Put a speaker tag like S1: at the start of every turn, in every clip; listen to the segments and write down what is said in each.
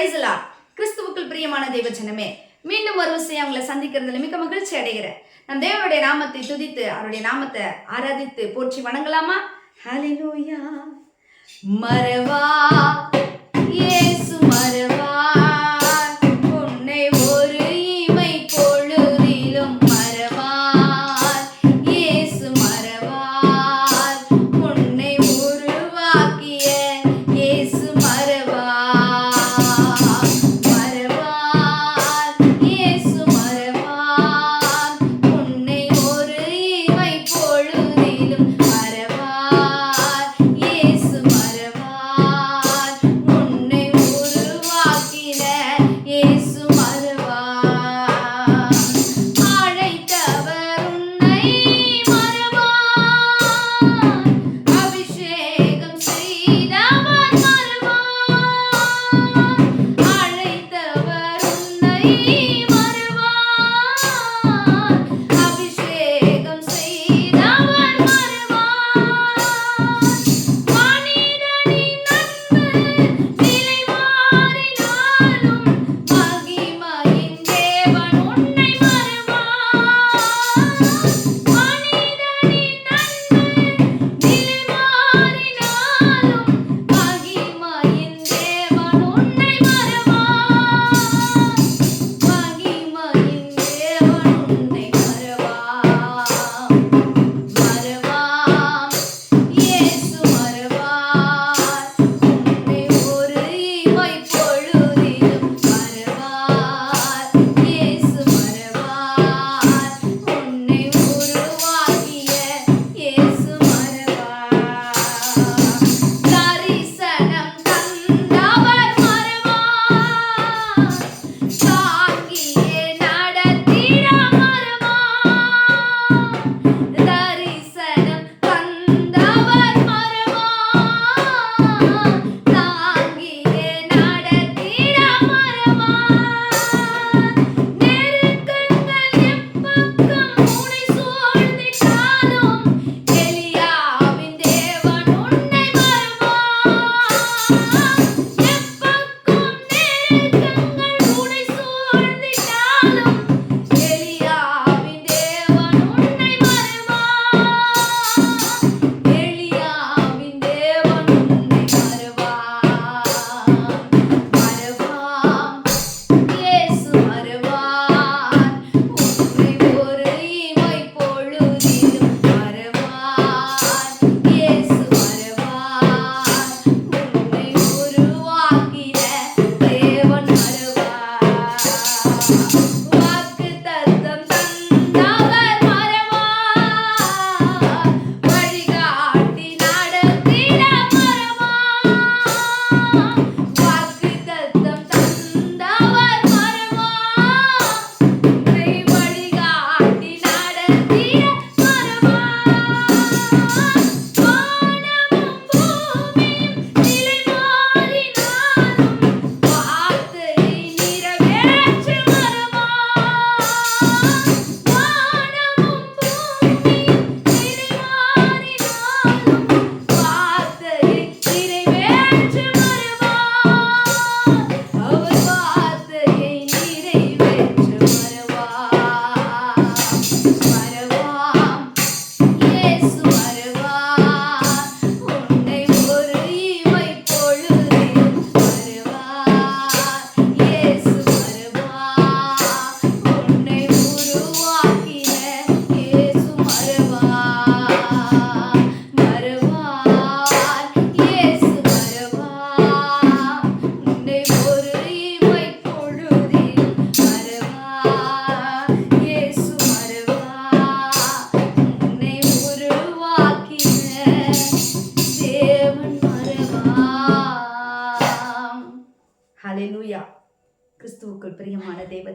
S1: பிரைஸ்லா கிறிஸ்துவுக்குள் பிரியமான தெய்வ மீண்டும் ஒரு விஷயம் அவங்களை சந்திக்கிறதுல மிக்க மகிழ்ச்சி அடைகிறேன். நான் தேவனுடைய நாமத்தை துதித்து அவருடைய நாமத்தை ஆராதித்து போற்றி வணங்கலாமா? ஹலிலூயா மரவா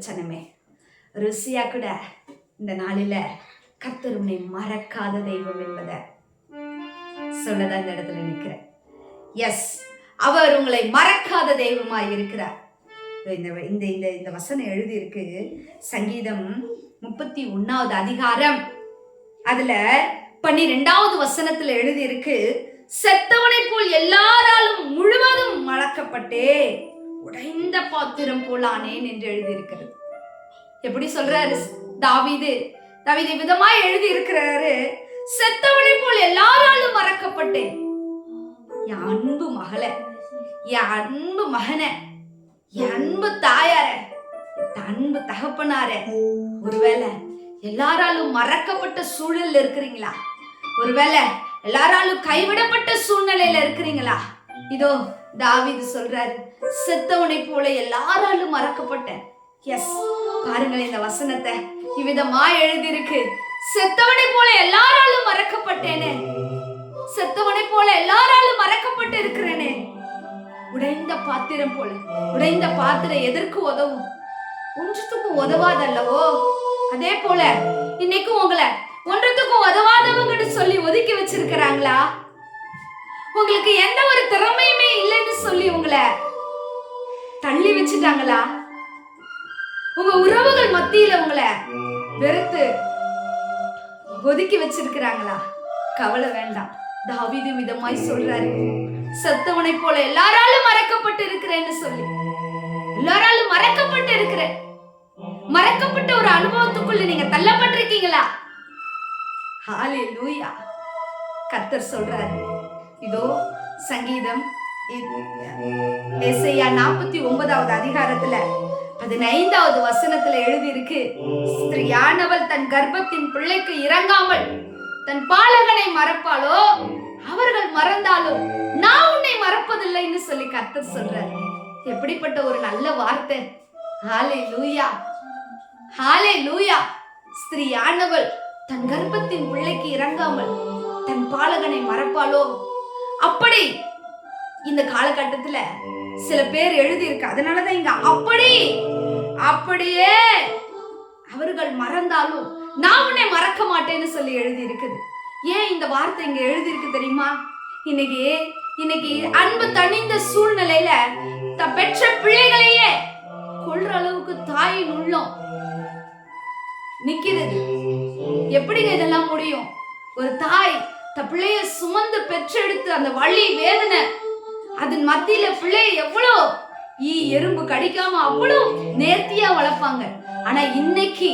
S1: ஜனமே ருசியா கூட இந்த நாளில கத்தர் உன்னை மறக்காத தெய்வம் என்பத சொல்லதான் இந்த இடத்துல நிற்கிறேன் எஸ் அவர் உங்களை மறக்காத தெய்வமா இருக்கிறார். இந்த இந்த இந்த இந்த வசனம் எழுதியிருக்கு. சங்கீதம் முப்பத்தி ஒன்னாவது அதிகாரம். அதுல பன்னிரெண்டாவது வசனத்துல எழுதியிருக்கு செத்தவனை போல் எல்லாராலும் முழுவதும் மறக்கப்பட்டே உடைந்த பாத்திரம் போலானேன் என்று எழுதியிருக்கிறது. எப்படி சொல்றாரு? தாவிது தாவிது விதமா எழுதி இருக்கிறாரு செத்தவனை போல் எல்லாராலும் மறக்கப்பட்டேன். என் அன்பு மகள என் அன்பு மகன என் அன்பு தாயார அன்பு தகப்பனாரே ஒருவேளை எல்லாராலும் மறக்கப்பட்ட சூழல்ல இருக்கிறீங்களா? ஒருவேளை எல்லாராலும் கைவிடப்பட்ட சூழ்நிலையில இருக்கிறீங்களா? இதோ தாவிது சொல்றாரு செத்தவனை போல எல்லாராலும் மறக்கப்பட்டேன். எஸ் பாருங்கள் இந்த வசனத்தை. இவ்விதமா எழுதியிருக்கு. செத்தவனை போல எல்லாராலும் மறக்கப்பட்டேனே. செத்தவனை போல எல்லாராலும் மறக்கப்பட்டு இருக்கிறேனே உடைந்த பாத்திரம் போல உடைந்த பாத்திரம் எதற்கு உதவும்? ஒன்றுத்துக்கும் உதவாதல்லவோ? அதே போல இன்னைக்கும் உங்களை ஒன்றத்துக்கும் உதவாதவங்கன்னு சொல்லி ஒதுக்கி வச்சிருக்கிறாங்களா? உங்களுக்கு எந்த ஒரு திறமையுமே இல்லைன்னு சொல்லி உங்களை தள்ளி வச்சுட்டாங்களா? உங்க உறவுகள் மத்தியில உங்களை வெறுத்து ஒதுக்கி வச்சிருக்கிறாங்களா? கவலை வேண்டாம். தாவிது விதமாய் சொல்றாரு. செத்தவனை போல எல்லாராலும் மறக்கப்பட்டு இருக்கிறேன்னு சொல்லி. எல்லாராலும் மறக்கப்பட்டு இருக்கிறேன். மறக்கப்பட்ட ஒரு அனுபவத்துக்குள்ள நீங்க தள்ளப்பட்டிருக்கீங்களா? ஹாலே லூயா கத்தர் சொல்றாரு. இதோ சங்கீதம். எஸ்ஐயா நாற்பத்தி ஒன்பதாவது அதிகாரத்துல பதினைந்தாவது வசனத்துல எழுதியிருக்கு. ஸ்திரியானவள் தன் கர்ப்பத்தின் பிள்ளைக்கு இறங்காமல் தன் பாலகனை மறப்பாளோ? அவர்கள் மறந்தாலும் நான் உன்னை மறப்பதில்லைன்னு சொல்லி கர்த்தர் சொல்றாரு. எப்படிப்பட்ட ஒரு நல்ல வார்த்தை. ஹாலே லூயா ஹாலே லூயா ஸ்திரியானவள் தன் கர்ப்பத்தின் பிள்ளைக்கு இறங்காமல் தன் பாலகனை மறப்பாளோ? அப்படி. இந்த காலகட்டத்துல சில பேர் எழுதியிருக்கு. அதனாலதான் இங்க அப்படி. அப்படியே அவர்கள் மறந்தாலும் நான் உன்னை மறக்க மாட்டேன்னு சொல்லி எழுதி இருக்குது ஏன் இந்த வார்த்தை இங்க எழுதி இருக்கு தெரியுமா? இன்னைக்கு இன்னைக்கு அன்பு தணிந்த சூழ்நிலையில த பெற்ற பிள்ளைகளையே கொள்ற அளவுக்கு தாயின் உள்ளம் நிக்கிறது எப்படிங்க இதெல்லாம் முடியும்? ஒரு தாய் த பிள்ளைய சுமந்து பெற்றெடுத்து அந்த வழி வேதனை. அதன் மத்தியில பிள்ளைய எவ்வளோ ஈ எறும்பு கடிக்காம அவ்வளோ நேர்த்தியா வளர்ப்பாங்க. ஆனா இன்னைக்கு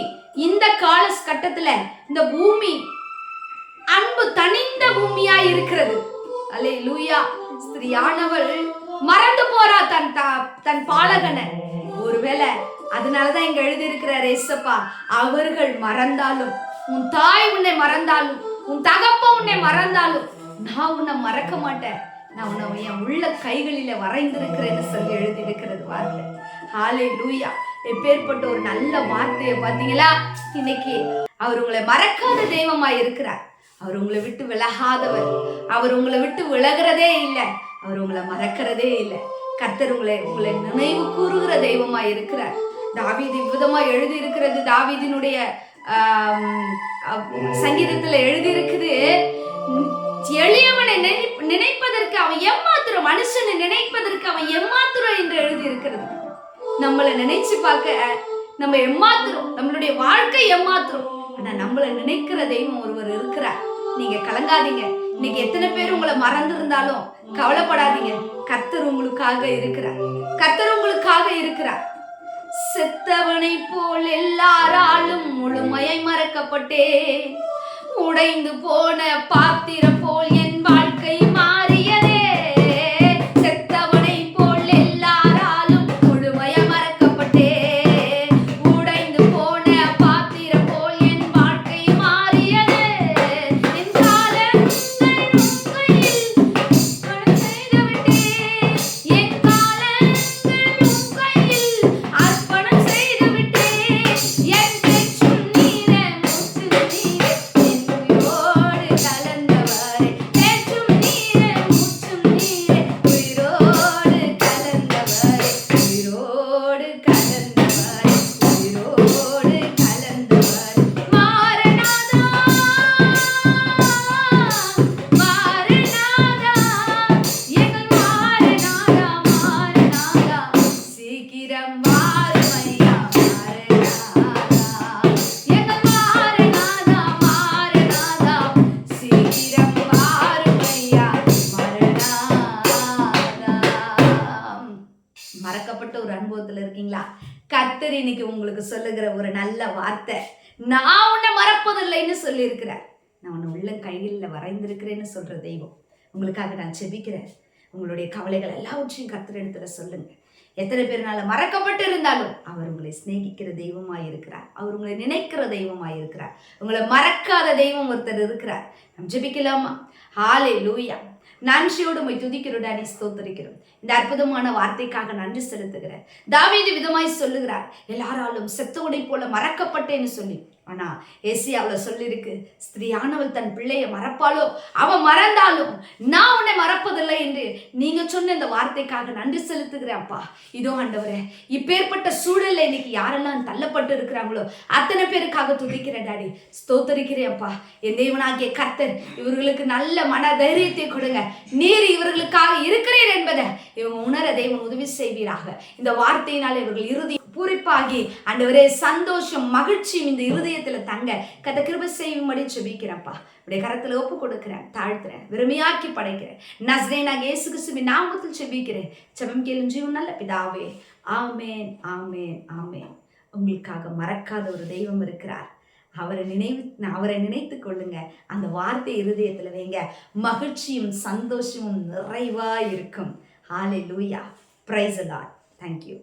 S1: இந்த கால கட்டத்துல இந்த பூமி அன்பு தனிந்த பூமியா இருக்கிறது. அலே லூயா ஸ்திரியானவள் மறந்து போறா தன் த தன் பாலகனை. ஒருவேளை அதனாலதான் இங்க எழுதி இருக்கிறார் ஏசப்பா அவர்கள் மறந்தாலும் உன் தாய் உன்னை மறந்தாலும் உன் தகப்ப உன்னை மறந்தாலும் நான் உன்னை மறக்க மாட்டேன். நான் உன்னை என் உள்ள கைகளில வரைந்திருக்கிறேன்னு சொல்லி எழுதி இருக்கிறது வார்த்தை. ஹாலே லூயா எப்பேற்பட்ட ஒரு நல்ல வார்த்தையை பார்த்தீங்களா? இன்னைக்கு அவர் உங்களை மறக்காத தெய்வமா இருக்கிறார். அவர் உங்களை விட்டு விலகாதவர். அவர் உங்களை விட்டு விலகிறதே இல்லை. அவர் உங்களை மறக்கிறதே இல்லை. கர்த்தர் உங்களை உங்களை நினைவு கூறுகிற தெய்வமா இருக்கிறார். தாவீது விதமா எழுதி இருக்கிறது தாவீதினுடைய சங்கீதத்துல எழுதி இருக்குது எளியவனை நினை- நினைப்பதற்கு அவன் எம்மாத்திரம் மனுஷனை நினைப்பதற்கு அவன் எம்மாத்திரம் என்று எழுதி இருக்கிறது நம்மளை நினைச்சு பார்க்க நம்ம எம்மாத்திரம் நம்மளுடைய வாழ்க்கை எம்மாத்திரம். ஆனா நம்மளை நினைக்கிற தெய்வம் ஒருவர் இருக்கிறார். நீங்க கலங்காதீங்க. இன்னைக்கு எத்தனை பேர் உங்களை மறந்திருந்தாலும் கவலைப்படாதீங்க. கர்த்தர் உங்களுக்காக இருக்கிறார். கர்த்தர் உங்களுக்காக இருக்கிறார். செத்தவனை போல் எல்லாராலும் முழுமையை மறக்கப்பட்டே உடைந்து போன பாத்திரம் போல் என் வாழ் மறக்கப்பட்ட ஒரு அனுபவத்தில் இருக்கீங்களா? கர்த்தர் இன்னைக்கு உங்களுக்கு சொல்லுகிற ஒரு நல்ல வார்த்தை. நான் உன்னை மறப்பதில்லைன்னு சொல்லியிருக்கிறேன் நான் உன்னை உள்ள கையில் வரைந்திருக்கிறேன்னு சொல்கிற தெய்வம். உங்களுக்காக நான் செபிக்கிறேன் உங்களுடைய கவலைகள் எல்லாவற்றையும் கர்த்தர் இடத்துல சொல்லுங்கள் எத்தனை பேர்னால மறக்கப்பட்டு இருந்தாலும் அவர் உங்களை சிநேகிக்கிற தெய்வமாக இருக்கிறார். அவர் உங்களை நினைக்கிற தெய்வமாக இருக்கிறார். உங்களை மறக்காத தெய்வம் ஒருத்தர் இருக்கிறார். நம் ஜெபிக்கலாமா? ஹாலே லூயா நன்றியோடு உம்மை துதிக்கிறோம் டாடி ஸ்தோத்தரிக்கிறோம். இந்த அற்புதமான வார்த்தைக்காக நன்றி செலுத்துகிறேன். தாவீது விதமாய் சொல்லுகிறார் எல்லாராலும் செத்தவனை போல மறக்கப்பட்டேன்னு சொல்லி. ஆனா ஏசியாவில் சொல்லியிருக்கு ஸ்திரீயானவள் தன் பிள்ளையை மறப்பாளோ? அவன் மறந்தாலும் நான் உன்னை மறப்பதில்லை என்று நீங்க சொன்ன இந்த வார்த்தைக்காக நன்றி செலுத்துகிறேன் அப்பா. இதோ ஆண்டவரே இப்பேற்பட்ட சூழல்ல இன்னைக்கு யாரெல்லாம் தள்ளப்பட்டு இருக்கிறாங்களோ அத்தனை பேருக்காக துதிக்கிறேன் டாடி. ஸ்தோத்தரிக்கிறேன் அப்பா. என் தேவனாகிய கர்த்தர் இவர்களுக்கு நல்ல மன தைரியத்தை கொடுங்க. நீர் இவர்களுக்காக இருக்கிறீர் என்பதை இவங்க உணர தேவன் உதவி செய்வீராக. இந்த வார்த்தையினால் இவர்கள் இறுதி பூரிப்பாகி ஆண்டவரே சந்தோஷம் மகிழ்ச்சியும் இந்த இருதயத்தில் தங்க. கத கிருப செய்யும்படி செபிக்கிறப்பா உடைய கரத்தில் ஒப்பு கொடுக்கிறேன் தாழ்த்துறேன் விரும்பியாக்கி படைக்கிறேன். நஸ்ரேனாக இயேசு கிறிஸ்துவின் நாமத்தில் செபிக்கிறேன் செபம் கேளும் ஜீவன் நல்ல பிதாவே. ஆமேன் ஆமேன் ஆமேன். உங்களுக்காக மறக்காத ஒரு தெய்வம் இருக்கிறார். அவரை நினைவு அவரை நினைத்து கொள்ளுங்க. அந்த வார்த்தை இருதயத்தில் வைங்க. மகிழ்ச்சியும் சந்தோஷமும் நிறைவாக இருக்கும். ஹாலே லூயா பிரைஸ் அலாட் தேங்க்யூ